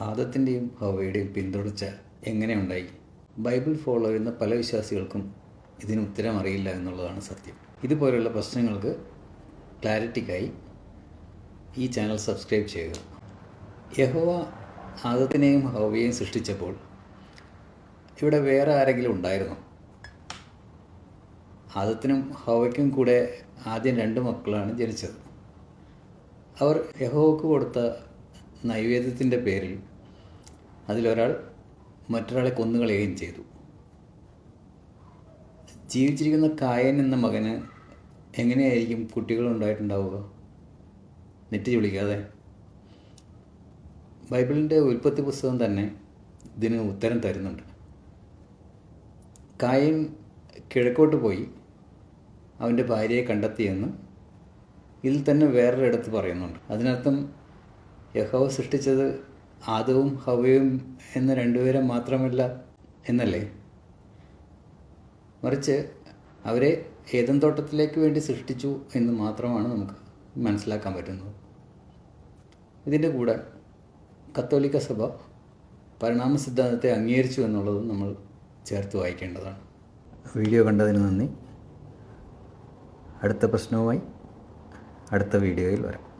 ആദത്തിന്റെയും ഹവയുടെയും പിന്തുടർച്ച എങ്ങനെയുണ്ടായി? Bible follow ചെയ്യുന്ന പല വിശ്വാസികൾക്കും ഇതിന് ഉത്തരം അറിയില്ല എന്നുള്ളതാണ് സത്യം. ഇതുപോലെയുള്ള പ്രശ്നങ്ങൾക്ക് ക്ലാരിറ്റിക്കായി ഈ ചാനൽ സബ്സ്ക്രൈബ് ചെയ്യുക. യഹോവ ആദത്തിനെയും ഹവയെയും സൃഷ്ടിച്ചപ്പോൾ ഇവിടെ വേറെ ആരെങ്കിലും ഉണ്ടായിരുന്നു? ആദത്തിനും ഹവയ്ക്കും കൂടെ ആദ്യം രണ്ട് മക്കളാണ് ജനിച്ചത്. അവർ യഹോവക്ക് കൊടുത്ത നൈവേദ്യത്തിന്റെ പേരിൽ അതിലൊരാൾ മറ്റൊരാളെ കൊന്നുകളയുകയും ചെയ്തു. ജീവിച്ചിരിക്കുന്ന കായൻ എന്ന മകന് എങ്ങനെയായിരിക്കും കുട്ടികൾ ഉണ്ടായിട്ടുണ്ടാവുക? നെറ്റി ചുളിക്കാതെ ബൈബിളിന്റെ ഉൽപ്പത്തി പുസ്തകം തന്നെ ഇതിന് ഉത്തരം തരുന്നുണ്ട്. കായൻ കിഴക്കോട്ട് പോയി അവന്റെ ഭാര്യയെ കണ്ടെത്തിയെന്ന് ഇതിൽ തന്നെ വേറൊരിടത്ത് പറയുന്നുണ്ട്. അതിനർത്ഥം യഹോവ സൃഷ്ടിച്ചത് ആദവും ഹവയും എന്ന രണ്ടുപേരെ മാത്രമല്ല എന്നല്ലേ? മറിച്ച് അവരെ ഏതൻ തോട്ടത്തിലേക്ക് വേണ്ടി സൃഷ്ടിച്ചു എന്ന് മാത്രമാണ് നമുക്ക് മനസ്സിലാക്കാൻ പറ്റുന്നത്. ഇതിന്റെ കൂടെ കത്തോലിക്ക സഭ പരിണാമ സിദ്ധാന്തത്തെ അംഗീകരിച്ചു എന്നുള്ളതും നമ്മൾ ചേർത്ത് വായിക്കേണ്ടതാണ്. വീഡിയോ കണ്ടതിന് നന്ദി. അടുത്ത പ്രശ്നവുമായി അടുത്ത വീഡിയോയിൽ വരാം.